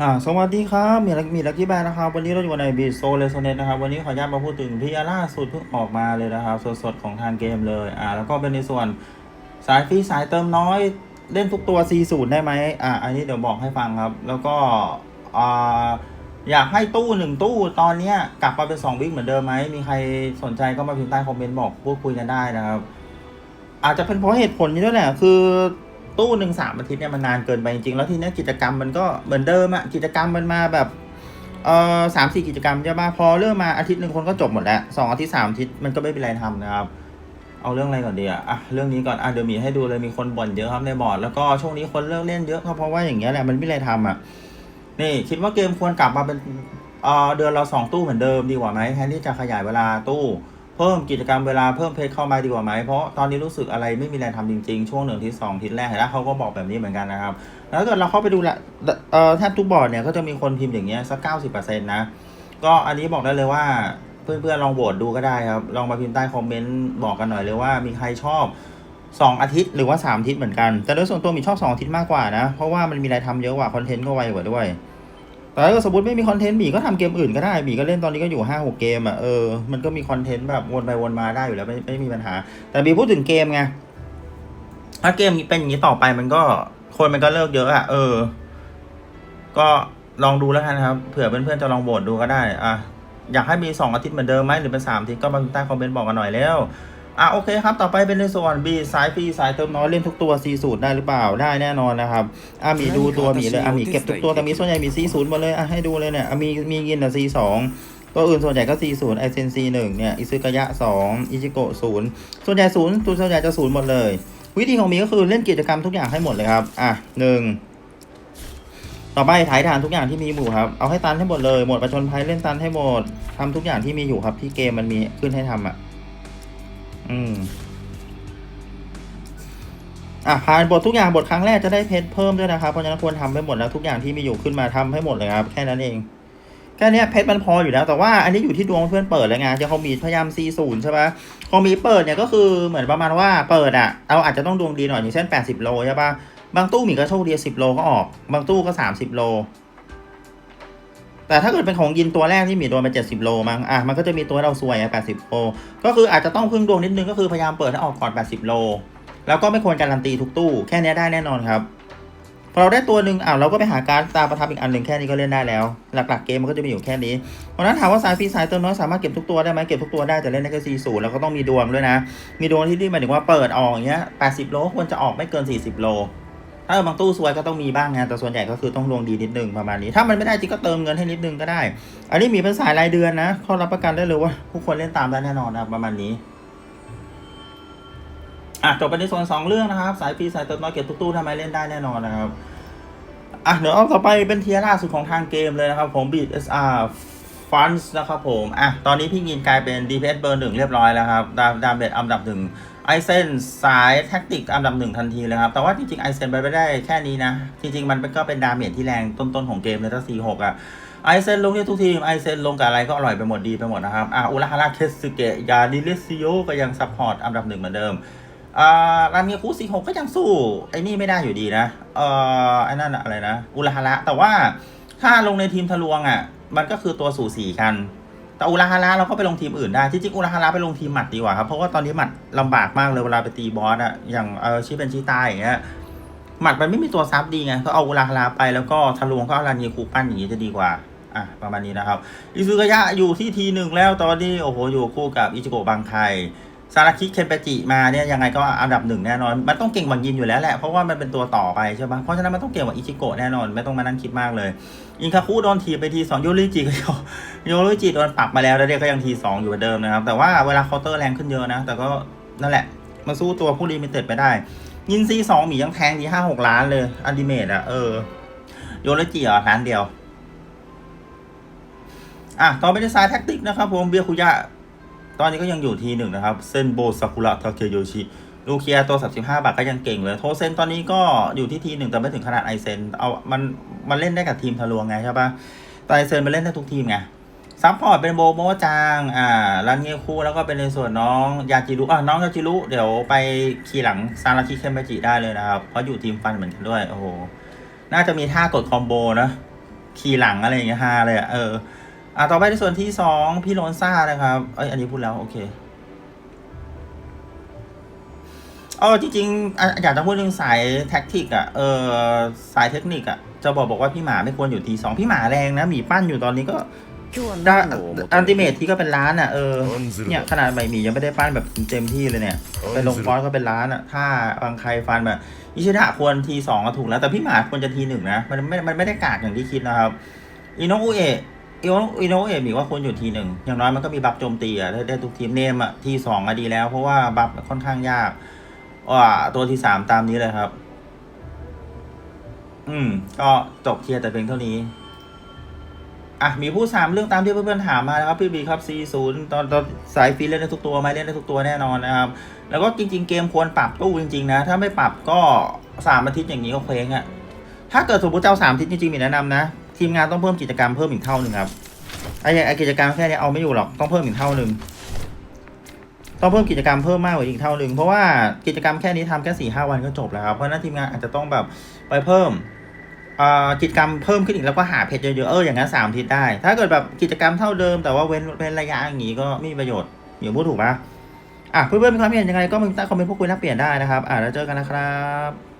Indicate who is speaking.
Speaker 1: อ่าสวัสดีครับ มีลักมีลักกี้แบนนะครับ วันนี้เราอยู่ในบีโซเลโซเนตนะครับ วันนี้ขออนุญาตมาพูดถึงที่ล่าสุดเพิ่งออกมาเลยนะครับ สดๆ ของทางเกมเลย อ่า แล้วก็เป็นในส่วนสายฟรีสายเติมน้อยเล่นทุกตัว 40 ได้ไหมอ่า อันนี้เดี๋ยวบอกให้ฟังครับ แล้วก็ อ่า อยากให้ตู้หนึ่งตู้ตอนเนี้ยกลับมาเป็น 2 วิกเหมือนเดิมไหม มีใครสนใจก็มาพิมพ์ใต้คอมเมนต์บอกพูดคุยกันได้นะครับ อาจจะเป็นเพราะเหตุผลนี้ด้วยแหละ คือ ตู้หนึ่งสามอาทิตย์เนี่ยมันนานเกินไปจริงๆแล้วทีเนี้ยกิจกรรมมันก็เหมือนเดิมอะกิจกรรมมันมาแบบเอ่อสามสี่กิจกรรมใช่ปะพอเริ่มมาอาทิตย์หนึ่งคนก็จบหมดแล้วสองอาทิตย์สามอาทิตย์มันก็ไม่เป็นไรทำนะครับ เอาเรื่องอะไรก่อนดีอะอะเรื่องนี้ก่อนอะเดี๋ยวมีให้ดูเลยมีคนบ่นเยอะครับในบอร์ดแล้วก็ช่วงนี้คนเลิกเล่นเยอะก็เพราะว่าอย่างเงี้ยแหละมันไม่มีอะไรทำอะนี่คิดว่าเกมควรกลับมาเป็นเอ่อเดือนละสองตู้เหมือนเดิมดีกว่าไหมแทนที่จะขยายเวลาตู้ เพิ่มกิจกรรมเวลาเพิ่มเพจเข้ามาดีกว่าไหมเพราะตอนนี้รู้สึกอะไรไม่มีแรงทำจริง ๆ ช่วงหนึ่งที่สองทิศแรกแล้วเขาก็บอกแบบนี้เหมือนกันนะครับ แล้วถ้าเกิดเราเข้าไปดูละเอ่อแทบทุกบอร์ดเนี่ยก็จะมีคนพิมพ์อย่างเงี้ยสักเก้าสิบเปอร์เซ็นต์นะก็อันนี้บอกได้เลยว่าเพื่อนๆลองโหวตดูก็ได้ครับ ลองมาพิมพ์ใต้คอมเมนต์บอกกันหน่อยเลยว่ามีใครชอบ 2 อาทิตย์หรือว่า 3 อาทิตย์เหมือนกัน แต่โดยส่วนตัวมีชอบ 2 อาทิตย์มากกว่านะ เพราะว่ามันมีอะไรทำเยอะกว่าคอนเทนต์ก็ไวกว่าด้วย แต่ถ้าเกิดสมมติไม่มีคอนเทนต์หมีก็ทำเกมอื่นก็ได้หมีก็เล่นตอนนี้ก็อยู่ห้าหกเกมอะเออมันก็มีคอนเทนต์แบบวนไปวนมาได้อยู่แล้วไม่ไม่มีปัญหา แต่มีพูดถึงเกมไงถ้าเกมเป็นอย่างนี้ต่อไปมันก็คนมันก็เลิกเยอะอะเออ ก็ลองดูแล้วกันะครับเผื่อเพื่อนๆจะลองโหวตดูก็ได้อะอยากให้มีสองอาทิตย์เหมือนเดิมไหมหรือเป็นสามอาทิตย์ก็มาใต้คอมเมนต์บอกกันหน่อยแล้ว อะโอเคครับ ต่อไปเป็นในส่วน B สายฟรีสายเติมน้อยเล่นทุกตัว C สูตรได้หรือเปล่าได้แน่นอนนะครับอะมีดูตัวมีเลยอะมีเก็บทุกตัวแต่มีส่วนใหญ่มี C ศูนย์หมดเลยอะให้ดูเลยเนี่ยอะมีมีกินอะ C สองตัวอื่นส่วนใหญ่ก็ C ศูนย์ไอเซน C หนึ่งเนี่ย อิซึกายะสองอิจิโกะศูนย์ส่วนใหญ่ศูนย์ตัวส่วนใหญ่จะศูนย์หมดเลย วิธีของมีก็คือเล่นกิจกรรมทุกอย่างให้หมดเลยครับ อะหนึ่งต่อไปถ่ายทานทุกอย่างที่มีอยู่ครับ เอาให้ตันให้หมดเลย หมดประชนภัยเล่นตันให้หมดทำทุกอย่างที่มีอยู่ครับที่เกมมันมีขึ้นให้ทำอะ อืม อะผ่านบททุกอย่างบทครั้งแรกจะได้เพชรเพิ่มด้วยนะครับ เพราะฉะนั้นควรทำให้หมดแล้วทุกอย่างที่มีอยู่ขึ้นมาทำให้หมดเลยครับ แค่นั้นเอง แค่นี้เพชรมันพออยู่แล้ว แต่ว่าอันนี้อยู่ที่ดวงเพื่อนเปิดแล้วไงจะเขามีพยายามซีศูนย์ใช่ปะเขามีเปิดเนี่ยก็คือเหมือนประมาณว่าเปิดอะเราอาจจะต้องดวงดีหน่อยอย่างเช่น 80 โลใช่ปะบางตู้มีก็โชคดี10 โลก็ออก บางตู้ก็ 30 โล แต่ถ้าเกิดเป็นของยินตัวแรกที่มีโดนไป70 โลมั้งอะมันก็จะมีตัวเราซวยอะ80 โล ก็คืออาจจะต้องพึ่งดวงนิดนึงก็คือพยายามเปิดให้ออกก่อน 80 โล แล้วก็ไม่ควรการันตีทุกตู้ แค่เนี้ยได้แน่นอนครับ พอเราได้ตัวหนึ่งอะเราก็ไปหาการดตาประทับอีกอันหนึ่งแค่นี้ก็เล่นได้แล้ว หลักๆเกมมันก็จะมีอยู่แค่นี้ เพราะฉะนั้นถามว่าสายฟรีสายเติมน้อยสามารถเก็บทุกตัวได้ไหมเก็บทุกตัวได้แต่เล่นได้แค่40แล้วก็ต้องมีดวงด้วยนะ มีดวงที่นี่หมายถึงว่าเปิดออกอย่างเงี้ย80 โลควรจะออกไม่เกิน 40 โล ถ้าบางตู้ซวยก็ต้องมีบ้างนะแต่ส่วนใหญ่ก็คือต้องดวงดีนิดนึงประมาณนี้ ถ้ามันไม่ได้จริงก็เติมเงินให้นิดนึงก็ได้ อันนี้มีเป็นสายรายเดือนนะเขารับประกันได้เลยว่าผู้คนเล่นตามได้แน่นอนนะครับประมาณนี้อะจบไปในส่วนสองเรื่องนะครับ สายฟรีสายเติมน้อยเก็บตู้ทำไมเล่นได้แน่นอนนะครับอะเดี๋ยวเอาต่อไปเป็นเทียร่าสุดของทางเกมเลยนะครับผม Beat SR Funds นซ์นะครับผมอะตอนนี้พี่ยินกลายเป็น DPS เบอร์หนึ่งเรียบร้อยแล้วครับดามดามเบดอันดับหนึ่ง ไอเซนสายแท็กติกอันดับหนึ่งทันทีเลยครับ แต่ว่าจริงๆไอเซนไปไม่ได้แค่นี้นะ จริงๆ มันก็เป็นดาเมจที่แรงต้นๆ ของเกมเลยถ้า4-6อะไอเซนลงที่ทุกทีมไอเซนลงกับอะไรก็อร่อยไปหมดดีไปหมดนะครับอะอุราฮาระเคสึเกะยาดิเลซิโยก็ยังซัพพอร์ตอันดับหนึ่งเหมือนเดิมอ่ารามียคูสี่หกก็ยังสู้ไอ้นี่ไม่ได้อยู่ดีนะเอ่อไอ้นั่นอะไรนะอุลาฮาระแต่ว่าถ้าลงในทีมทะลวงอะมันก็คือตัวสู่สี่กัน แต่อุราฮาระเราก็ไปลงทีมอื่นได้จริงๆอุราฮาระไปลงทีมหมัดดีกว่าครับเพราะว่าตอนนี้หมัดลำบากมากเลยเวลาไปตีบอสอะอย่างเออชีเป็นชีตายอย่างเงี้ยหมัดมันไม่มีตัวซับดีไงก็เอาอุราฮาระไปแล้วก็ทะลวงก็เอารานีคูปั้นอย่างงี้จะดีกว่าอะประมาณนี้นะครับอิซุกะยะอยู่ที่ทีหนึ่งแล้วตอนนี้โอ้โหอยู่คู่กับอิจิโกะบางไค ซาราคิเคนเปจิมาเนี่ยยังไงก็อันดับหนึ่งแน่นอน มันต้องเก่งกว่ายินอยู่แล้วแหละ เพราะว่ามันเป็นตัวต่อไปใช่ปะเพราะฉะนั้นมันต้องเก่งกว่าอิชิโกะแน่นอน ไม่ต้องมานั่งคิดมากเลย อินคาคุโดนทีไปทีสองโยริจิก็โยริจิโดนปรับมาแล้วแล้วเด็กก็ยังทีสองอยู่เหมือนเดิมนะครับ แต่ว่าเวลาเคาน์เตอร์แรงขึ้นเยอะนะ แต่ก็นั่นแหละมาสู้ตัวผู้ลิมิเต็ดไปได้ ยินซีสองหมียังแทงทีห้าหกล้านเลยอันดิเมตอะเออโยริจิเหรอล้านเดียวอะต่อไปในสายแท็กติกนะครับผมเบียคุยะ ตอนนี้ก็ยังอยู่ทีหนึ่งนะครับเซนโบซากุระทาเคโยชิลูเคียตัว 35 บาทก็ยังเก่งเลย โทเซนตอนนี้ก็อยู่ที่ทีหนึ่งแต่ไม่ถึงขนาดไอเซนเอามันมันเล่นได้กับทีมทะลวงไงใช่ปะแต่ไอเซนมันเล่นได้ทุกทีมไงซัพพอร์ตเป็นโบโมจางอ่ารันเงียคู่แล้วก็เป็นในส่วนน้องยาจิรุอะน้องยาจิรุเดี๋ยวไปขี่หลังซาราคิเคมเบจิได้เลยนะครับ เพราะอยู่ทีมฟันเหมือนกันด้วย โอ้โห น่าจะมีท่ากดคอมโบนะ ขี่หลังอะไรอย่างเงี้ยฮาเลยอะเออ อ่าต่อไปในส่วนที่สองพี่โลนซ่านะครับเอ้ยอันนี้พูดแล้ว โอเคอ๋อจริงๆอยากจะพูดเรื่องสายแท็กติกอะเออสายเทคนิคอะจะบอกบอกว่าพี่หมาไม่ควรอยู่ทีสองพี่หมาแรงนะหมีปั้นอยู่ตอนนี้ก็ด้าอันติเมทที่ก็เป็นล้านอะเออเนี่ยขนาดใบหมียังไม่ได้ปั้นแบบเต็มที่เลยเนี่ยไปลงฟอสก็เป็นล้านอะถ้าบางใครฟันแบบอิชิดะควรทีสองก็ถูกแล้วแต่พี่หมาควรจะทีหนึ่งนะมันไม่มันไม่ได้กาดอย่างที่คิดนะครับอีโนอุเอะ อิโนอิโนเอะมีว่าควรอยู่ทีหนึ่งอย่างน้อยมันก็มีบัฟโจมตีอะได้ได้ทุกทีมเนมอะทีสองอะดีแล้ว เพราะว่าบัฟค่อนข้างยากว่าตัวที่สามตามนี้เลยครับ อืม ก็จบเคลียร์แต่เพียงเท่านี้อะมีผู้สามเรื่องตามที่เพื่อนๆถามมานะครับพี่บีครับ40ตอนตอนสายฟรีเล่นได้ทุกตัวไหมเล่นได้ทุกตัวแน่นอนนะครับแล้วก็จริง ๆ เกมควรปรับตู้จริงๆนะ ถ้าไม่ปรับก็สามอาทิตย์อย่างนี้ก็เคว้งอะ่ะถ้าเกิดสมมติเจ้าสามอาทิตย์จริงๆมีแนะนำนะ ทีมงานต้องเพิ่มกิจกรรมเพิ่มอีกเท่าหนึ่งครับไอ้ไอ้กิจกรรมแค่นี้เอาไม่อยู่หรอกต้องเพิ่มอีกเท่าหนึ่งต้องเพิ่มกิจกรรมเพิ่มมากกว่าอีกเท่าหนึ่งเพราะว่ากิจกรรมแค่นี้ทำแค่สี่ห้าวันก็จบแล้วครับเพราะนั้นทีมงานอาจจะต้องแบบไปเพิ่มอ่ากิจกรรมเพิ่มขึ้นอีกแล้วก็หาเพจเยอะๆเอออย่างนั้นสามทิตย์ได้ ถ้าเกิดแบบกิจกรรมเท่าเดิมแต่ว่าเว้นเว้นระยะอย่างนี้ก็ไม่มีประโยชน์อย่าพูดถูกปะอะเพื่อนๆมีความเห็นยังไงก็มึงใต้คอมเมนต์พูดคุยแลกเปลี่ยนได้นะครับ อะแล้วเจอกันนะครับ